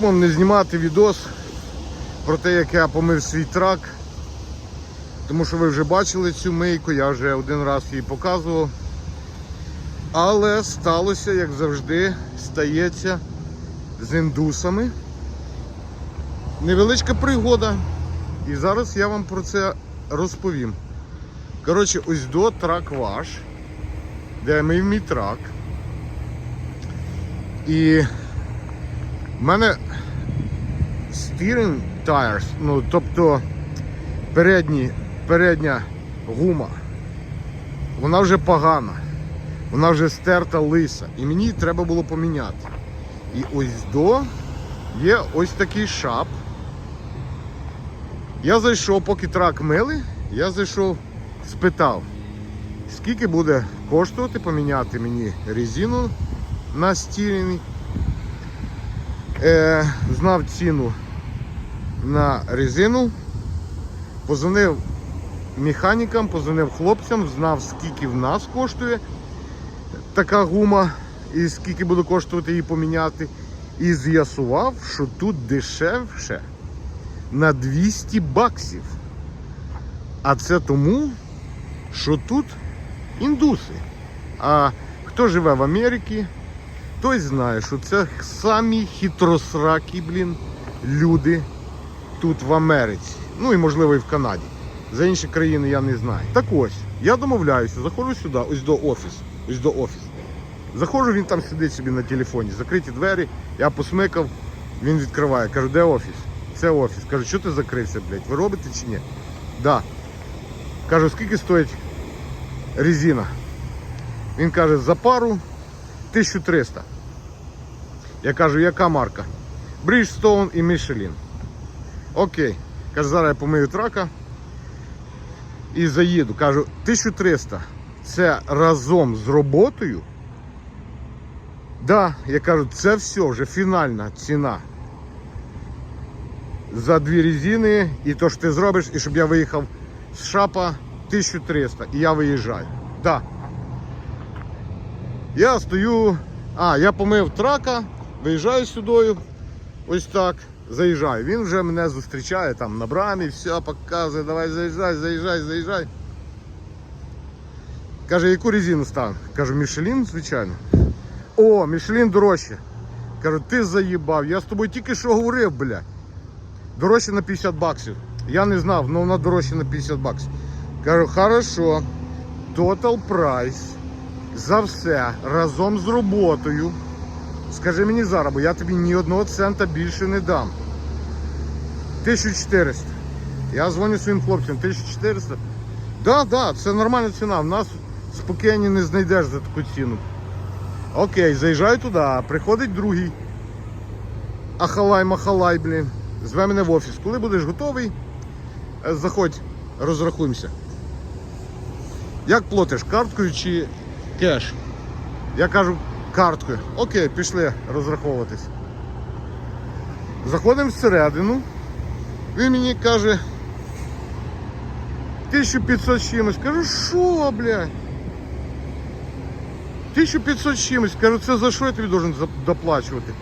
Думав не знімати відос про те, як я помив свій трак. Тому що ви вже бачили цю мийку, я вже один раз її показував. Але сталося, як завжди, стається з індусами. Невеличка пригода. І зараз я вам про це розповім. Коротше, ось до трак ваш, де я мив мій трак. І в мене steering tires, ну тобто передні, передня гума, вона вже погана, вона вже стерта лиса. І мені треба було поміняти. І ось до є ось такий шап. Я зайшов, поки трак мили, я зайшов, спитав, скільки буде коштувати поміняти мені резину на стілінг. Е, знав ціну на резину, позвонив механікам, позвонив хлопцям, знав скільки в нас коштує така гума і скільки буде коштувати її поміняти. І з'ясував, що тут дешевше на 200 баксів. А це тому, що тут індуси. А хто живе в Америці, той знає, що це самі хитросракі, блін, люди тут в Америці. Ну і можливо і в Канаді. За інші країни я не знаю. Так ось, я домовляюся, заходжу сюди, ось до офісу. Ось до офісу. Заходжу, він там сидить собі на телефоні, закриті двері, я посмикав, він відкриває. Кажу, де офіс? Це офіс. Кажу, що ти закрився, блядь? Ви робите чи ні? Да. Кажу, скільки стоїть резина? Він каже, за пару 1300. Я кажу, яка марка? Bridgestone і Michelin. Окей. Каже, зараз я помию трака і заїду. Кажу, 1300. Це разом з роботою. Да, я кажу, це все вже фінальна ціна. За дві резини і то, що ти зробиш, і щоб я виїхав з шапа 1300 і я виїжджаю. Да. Я стою. А, я помив трака, виїжджаю сюди. Ось так. Заїжджаю. Він вже мене зустрічає там на брамі, все показує, давай заїжджай, заїжджай, заїжджай. Каже, яку резину став? Кажу, Мішелін, звичайно. О, Мішелін дорожче. Кажу, ти заїбав, я з тобою тільки що говорив, бля. Дорожче на 50 баксів. Я не знав, але вона дорожче на 50 баксів. Кажу, хорошо. Total price за все разом з роботою. Скажи мені зараз, бо я тобі ні одного цента більше не дам. 1400. Я дзвоню своїм хлопцям, 1400. Да, да, це нормальна ціна. В нас спокійні не знайдеш за таку ціну. Окей, заїжджаю туди, приходить другий. Ахалай, махалай, блін. Зве мене в офіс. Коли будеш готовий, е, заходь, розрахуємося. Як платиш, карткою чи кеш? Я кажу, карткою. Окей, пішли розраховуватись. Заходимо всередину. Він мені каже 1500 з чимось. Кажу, що, блядь? 1500 з чимось. Кажу, це за що я тобі должен доплачувати?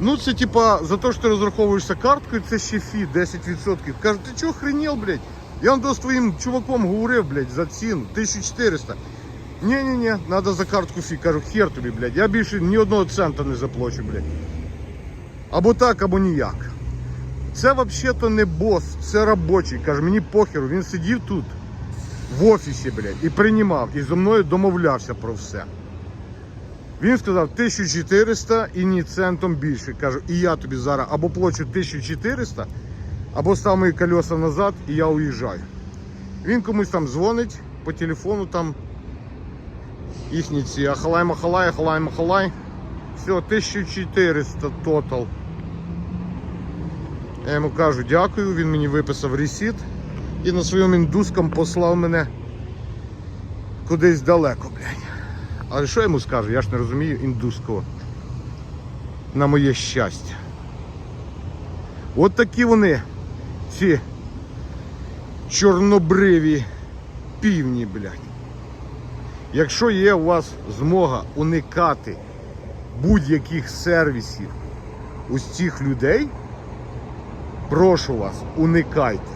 Ну, це типа за те, що ти розраховуєшся карткою, це ще фі 10%. Кажу, ти чого хренел, блядь? Я вам з твоїм чуваком говорив, блядь, за ціну 1400. Ні-ні-ні, треба за картку фі. Кажу, хер тобі, блядь. Я більше ні одного цента не заплачу, блядь. Або так, або ніяк. Це взагалі не бос, це робочий. Каже, мені похеру, він сидів тут, в офісі, блядь, і приймав, і зі мною домовлявся про все. Він сказав 1400 і ні центом більше. Кажу, і я тобі зараз або плачу 1400, або став мої колеса назад і я уїжджаю. Він комусь там дзвонить по телефону там їхні ці ахалай махалай, ахалай махалай. Все, 1400 тотал. Я йому кажу дякую, він мені виписав ресіт і на своєму індуском послав мене кудись далеко, блядь. Але що я йому скажу? Я ж не розумію індуського. На моє щастя. От такі вони, ці чорнобриві півні, блядь. Якщо є у вас змога уникати будь-яких сервісів ось цих людей, прошу вас, уникайте.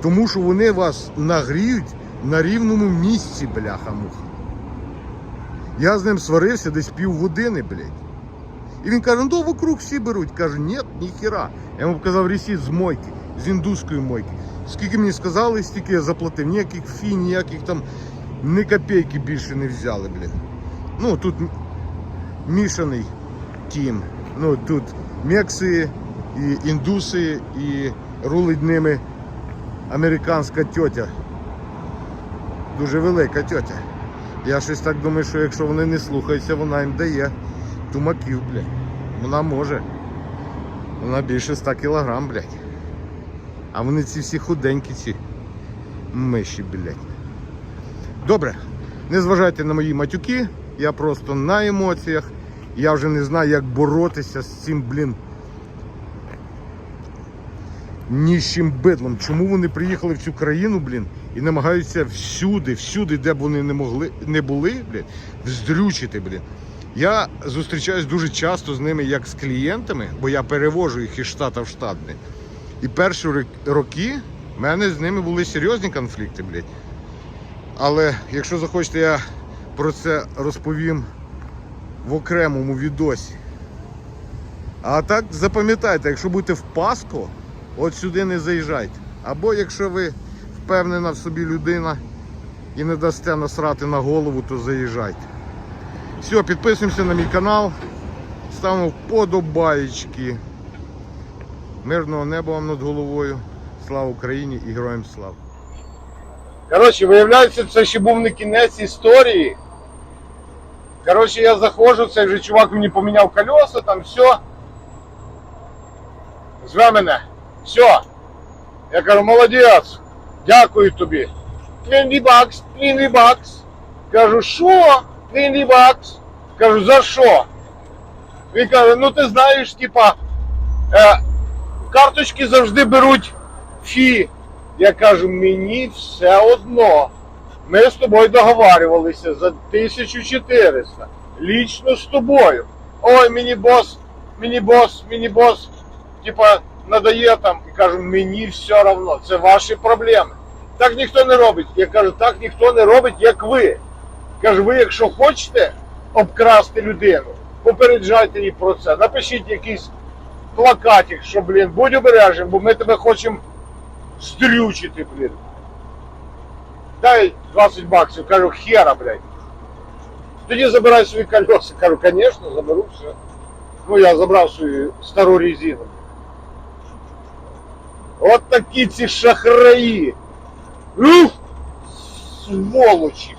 Тому що вони вас нагріють на рівному місці, бляха-муха. Я з ним сварився десь півгодини, блядь. І він каже, ну вокруг всі беруть. Каже, ні, ніхіра. Я йому показав ресіт з мойки, з індуської мойки. Скільки мені сказали, стільки я заплатив. Ніяких фі, ніяких там ні копійки більше не взяли, блядь. Ну тут мішаний тім. Ну тут мекси і індуси, і рулить ними американська тьотя. Дуже велика тьотя. Я щось так думаю, що якщо вони не слухаються, вона їм дає тумаків, блядь. Вона може. Вона більше 100 кілограм, блядь. А вони ці всі худенькі, ці миші, блядь. Добре, не зважайте на мої матюки, я просто на емоціях. Я вже не знаю, як боротися з цим, блін. Ніщим бидлом. Чому вони приїхали в цю країну, блін, і намагаються всюди, всюди, де б вони не могли, не були, блін, вздрючити, блін. Я зустрічаюсь дуже часто з ними як з клієнтами, бо я перевожу їх із штата в штат. блін. І перші роки в мене з ними були серйозні конфлікти, блядь. Але якщо захочете, я про це розповім в окремому відосі. А так запам'ятайте, якщо будете в Паско, от сюди не заїжджайте. Або якщо ви впевнена в собі людина і не дасте насрати на голову, то заїжджайте. Все, підписуємося на мій канал, ставимо вподобаєчки. Мирного неба вам над головою. Слава Україні і героям слава! Коротше, виявляється, це ще був не кінець історії. Коротше, я заходжу, цей вже чувак мені поміняв колеса, там все. Зве мене. Все. Я кажу, молодець, дякую тобі. 20 бакс, 20 бакс. Кажу, що? 20 бакс. Кажу, за що? Він каже, ну ти знаєш, типа, е, карточки завжди беруть фі. Я кажу, мені все одно. Ми з тобою договарювалися за 1400. Лічно з тобою. Ой, мені бос, мені бос, мені бос, типа, надає там. І кажу, мені все одно, це ваші проблеми. Так ніхто не робить. Я кажу, так ніхто не робить, як ви. Кажу, ви, якщо хочете обкрасти людину, попереджайте її про це. Напишіть якийсь плакатик, що, блін, будь обережним, бо ми тебе хочемо стрючити, блін. Дай 20 баксів, кажу, хера, блядь. Тоді забирай свої колеса. Кажу, звісно, заберу все. Ну, я забрав свою стару резину. От такі ці шахраї. Ух! Сволочі,